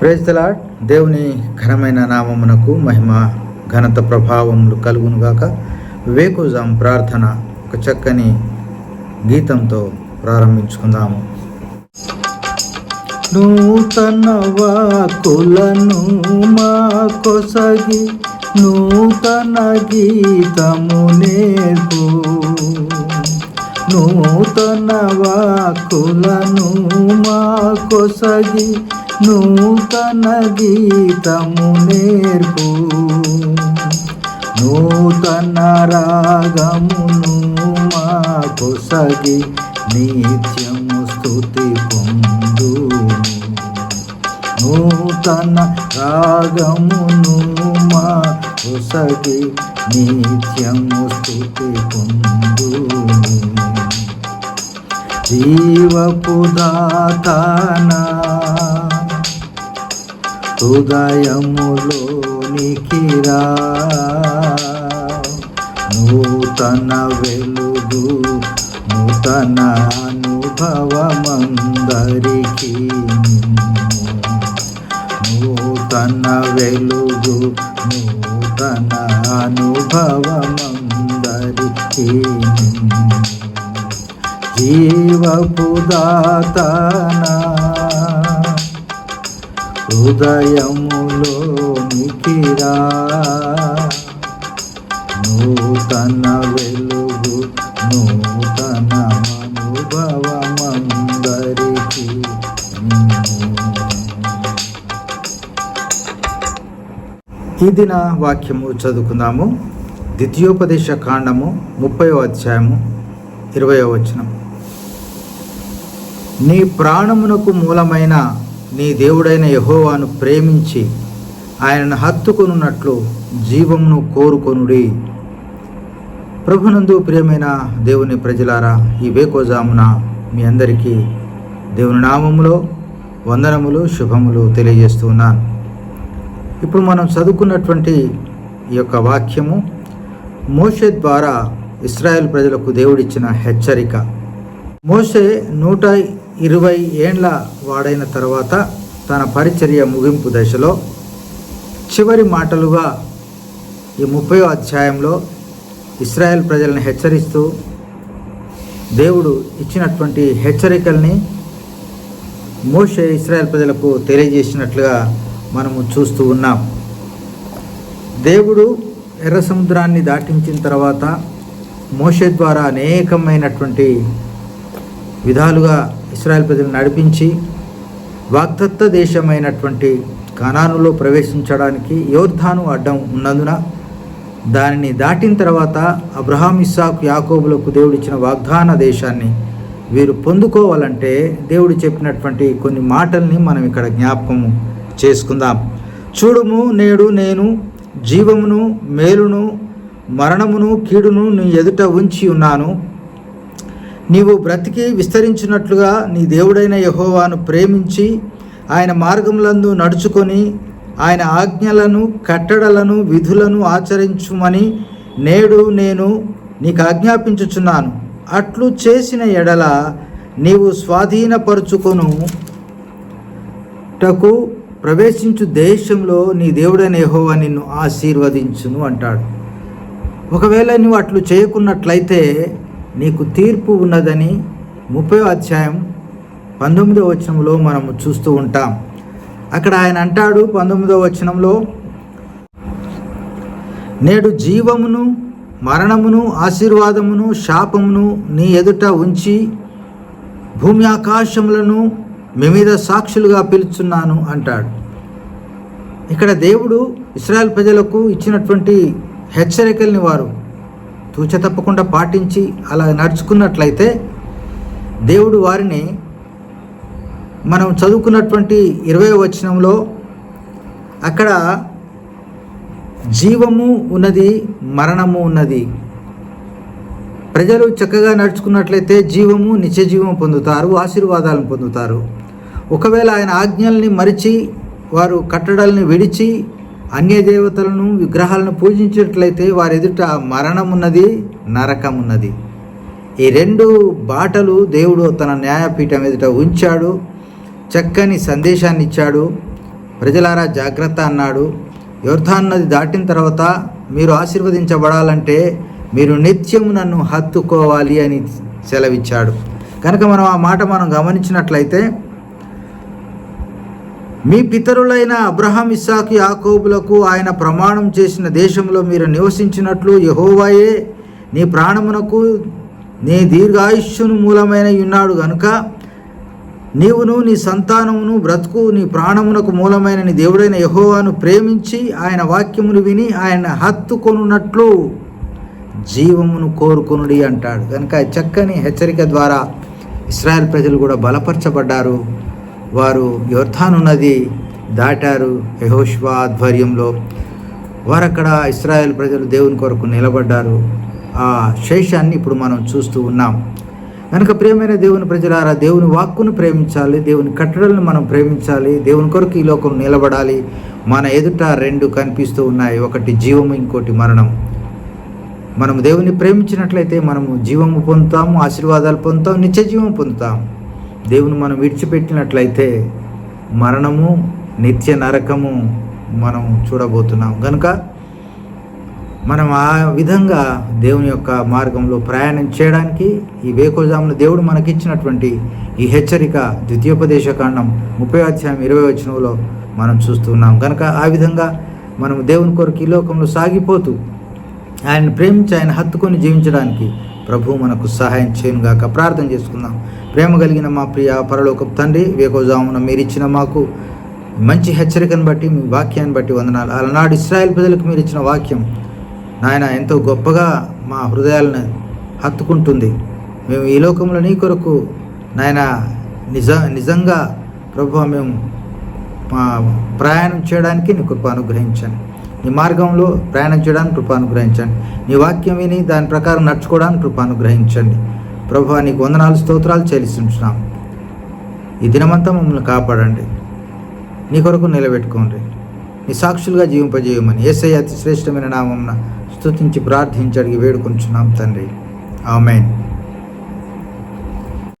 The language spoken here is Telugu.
ప్రేస్తలాడ్ దేవుని ఘనమైన నామమునకు మహిమ ఘనత ప్రభావములు కలుగునుగాక వేకుజాం ప్రార్థన ఒక చక్కని గీతంతో ప్రారంభించుకుందాము. నూతన వాకులను మా కొసగి నూతన గీతము నేర్పు. నూతన వాకులను మా కొసగి నూతన గీతము నేర్పు. నూతన రాగమును మాకు సగి నిత్యము స్థుతి పొందు నూతన రాగమును మాకు సగి నిత్యము స్థుతి పొందు జీవపుదాతనా హృదయములోనికి నూతన వెలుగు నూతన అనుభవమందరికీ నూతన వెలుగు నూతన అనుభవమందరికీ జీవపుదాతనా హృదయములోనికి నూతన వెలుగు నూతన అనుభవమందరికీ ఈ దిన వాక్యము చదువుకుందాము. ద్వితీయోపదేశ కాండము ముప్పయో అధ్యాయము ఇరవయో వచనం. నీ ప్రాణమునకు మూలమైన నీ దేవుడైన యహోవాను ప్రేమించి ఆయనను హత్తుకొనున్నట్లు జీవమును కోరుకొనుడి. ప్రభునందు ప్రియమైన దేవుని ప్రజలారా ఈ వేకోజామున మీ అందరికీ దేవుని నామములో వందనములు శుభములు తెలియజేస్తూ ఉన్నాను. ఇప్పుడు మనం చదువుకున్నటువంటి ఈ యొక్క వాక్యము మోషే ద్వారా ఇస్రాయేల్ ప్రజలకు దేవుడిచ్చిన హెచ్చరిక. మోషే నూట ఇరవై ఏండ్ల వాడైన తర్వాత తన పరిచర్య ముగింపు దశలో చివరి మాటలుగా ఈ ముప్పయో అధ్యాయంలో ఇస్రాయెల్ ప్రజలను హెచ్చరిస్తూ దేవుడు ఇచ్చినటువంటి హెచ్చరికల్ని మోషే ఇస్రాయెల్ ప్రజలకు తెలియజేసినట్లుగా మనము చూస్తూ ఉన్నాం. దేవుడు ఎర్ర సముద్రాన్ని దాటించిన తర్వాత మోషే ద్వారా అనేకమైనటువంటి విధాలుగా ఇస్రాయల్ ప్రజలు నడిపించి వాగ్దత్త దేశమైనటువంటి కనానులో ప్రవేశించడానికి యోర్ధాను అడ్డం ఉన్నందున దానిని దాటిన తర్వాత అబ్రహాం ఇస్సాకు యాకోబులకు దేవుడిచ్చిన వాగ్దాన దేశాన్ని వీరు పొందుకోవాలంటే దేవుడు చెప్పినటువంటి కొన్ని మాటల్ని మనం ఇక్కడ జ్ఞాపకం చేసుకుందాం. చూడుము నేడు నేను జీవమును మేలును మరణమును కీడును నీ ఎదుట ఉంచి ఉన్నాను. నీవు బ్రతికి విస్తరించినట్లుగా నీ దేవుడైన యహోవాను ప్రేమించి ఆయన మార్గములందు నడుచుకొని ఆయన ఆజ్ఞలను కట్టడలను విధులను ఆచరించుమని నేడు నేను నీకు ఆజ్ఞాపించుచున్నాను. అట్లు చేసిన ఎడల నీవు స్వాధీనపరుచుకొను టకు ప్రవేశించు దేశంలో నీ దేవుడైన యహోవా నిన్ను ఆశీర్వదించును అంటాడు. ఒకవేళ నువ్వు అట్లు చేయకున్నట్లయితే నీకు తీర్పు ఉన్నదని ముప్పై అధ్యాయం పంతొమ్మిదో వచనంలో మనము చూస్తూ ఉంటాం. అక్కడ ఆయన అంటాడు పంతొమ్మిదో వచనంలో నేడు జీవమును మరణమును ఆశీర్వాదమును శాపమును నీ ఎదుట ఉంచి భూమి ఆకాశములను మీ మీద సాక్షులుగా పిలుచున్నాను అంటాడు. ఇక్కడ దేవుడు ఇస్రాయల్ ప్రజలకు ఇచ్చినటువంటి హెచ్చరికల్ని వారు తూచ తప్పకుండా పాటించి అలా నడుచుకున్నట్లయితే దేవుడు వారిని మనం చదువుకున్నటువంటి ఇరవై వచనంలో అక్కడ జీవము ఉన్నది మరణము ఉన్నది. ప్రజలు చక్కగా నడుచుకున్నట్లయితే జీవము నిత్య జీవం పొందుతారు ఆశీర్వాదాలను పొందుతారు. ఒకవేళ ఆయన ఆజ్ఞల్ని మరిచి వారు కట్టడల్ని విడిచి అన్య దేవతలను విగ్రహాలను పూజించినట్లయితే వారి ఎదుట మరణం ఉన్నది నరకం ఉన్నది ఈ రెండు బాటలు దేవుడు తన న్యాయపీఠం ఎదుట ఉంచాడు చక్కని సందేశాన్ని ఇచ్చాడు ప్రజలారా జాగ్రత్త అన్నాడు. యోర్ధాన్ నది దాటిన తర్వాత మీరు ఆశీర్వదించబడాలంటే మీరు నిత్యం నన్ను హత్తుకోవాలి అని సెలవిచ్చాడు. కనుక మనం ఆ మాట మనం గమనించినట్లయితే మీ పితరులైన అబ్రహాం ఇస్సాకు యాకోబులకు ఆయన ప్రమాణం చేసిన దేశంలో మీరు నివసించినట్లు యహోవాయే నీ ప్రాణమునకు నీ దీర్ఘాయుష్యును మూలమైన ఉన్నాడు గనుక నీవును నీ సంతానమును బ్రతుకు నీ ప్రాణమునకు మూలమైన నీ దేవుడైన యహోవాను ప్రేమించి ఆయన వాక్యమును విని ఆయన హత్తుకొనున్నట్లు జీవమును కోరుకొనుడి అంటాడు. కనుక చక్కని హెచ్చరిక ద్వారా ఇస్రాయల్ ప్రజలు కూడా బలపరచబడ్డారు. వారు యోర్ధాను నది దాటారు యహోష్వా ఆధ్వర్యంలో. వారు అక్కడ ఇస్రాయేల్ ప్రజలు దేవుని కొరకు నిలబడ్డారు. ఆ శేషాన్ని ఇప్పుడు మనం చూస్తూ ఉన్నాం. కనుక ప్రియమైన దేవుని ప్రజలారా దేవుని వాక్కును ప్రేమించాలి దేవుని కట్టడలను మనం ప్రేమించాలి దేవుని కొరకు ఈ లోకం నిలబడాలి. మన ఎదుట రెండు కనిపిస్తూ ఉన్నాయి. ఒకటి జీవము ఇంకోటి మరణం. మనము దేవుని ప్రేమించినట్లయితే మనము జీవము పొందుతాము ఆశీర్వాదాలు పొందుతాం నిత్య జీవం పొందుతాం దేవుని మనం విడిచిపెట్టినట్లయితే మరణము నిత్య నరకము మనం చూడబోతున్నాం. కనుక మనం ఆ విధంగా దేవుని యొక్క మార్గంలో ప్రయాణం చేయడానికి ఈ వేకోజామున దేవుడు మనకిచ్చినటువంటి ఈ హెచ్చరిక ద్వితీయోపదేశకాండం ముప్పై అధ్యాయం ఇరవై వచనంలో మనం చూస్తున్నాం కనుక ఆ విధంగా మనం దేవుని కొరకు ఈ లోకంలో సాగిపోతూ ఆయన ప్రేమించి ఆయన హత్తుకొని జీవించడానికి ప్రభు మనకు సహాయం చేయనుగాక ప్రార్థన చేసుకుందాం. ప్రేమ కలిగిన మా ప్రియ పరలోక తండ్రి వేకోజామున మీరిచ్చిన మాకు మంచి హెచ్చరికను బట్టి మీ వాక్యాన్ని బట్టి వందనాలు. అలనాడు ఇస్రాయల్ ప్రజలకు మీరు ఇచ్చిన వాక్యం నాయన ఎంతో గొప్పగా మా హృదయాలను హత్తుకుంటుంది. మేము ఈ లోకంలో నీ కొరకు నాయన నిజ నిజంగా ప్రభు మేము ప్రయాణం చేయడానికి నీ కృప అనుగ్రహించాను నీ మార్గంలో ప్రయాణం చేయడానికి కృపానుగ్రహించండి నీ వాక్యం విని దాని ప్రకారం నడుచుకోవడానికి కృపానుగ్రహించండి ప్రభు నీకు వందనాలు స్తోత్రాలు చెల్లిస్తున్నాం. ఈ దినమంతా మమ్మల్ని కాపాడండి. నీ కొరకు నిలబెట్టుకోండి. నీ సాక్షులుగా జీవింపజేయమని ఏసై అతి శ్రేష్టమైన నామం స్తుతించి ప్రార్థించి అడిగి వేడుకొంచున్నాం తండ్రి. ఆమెన్.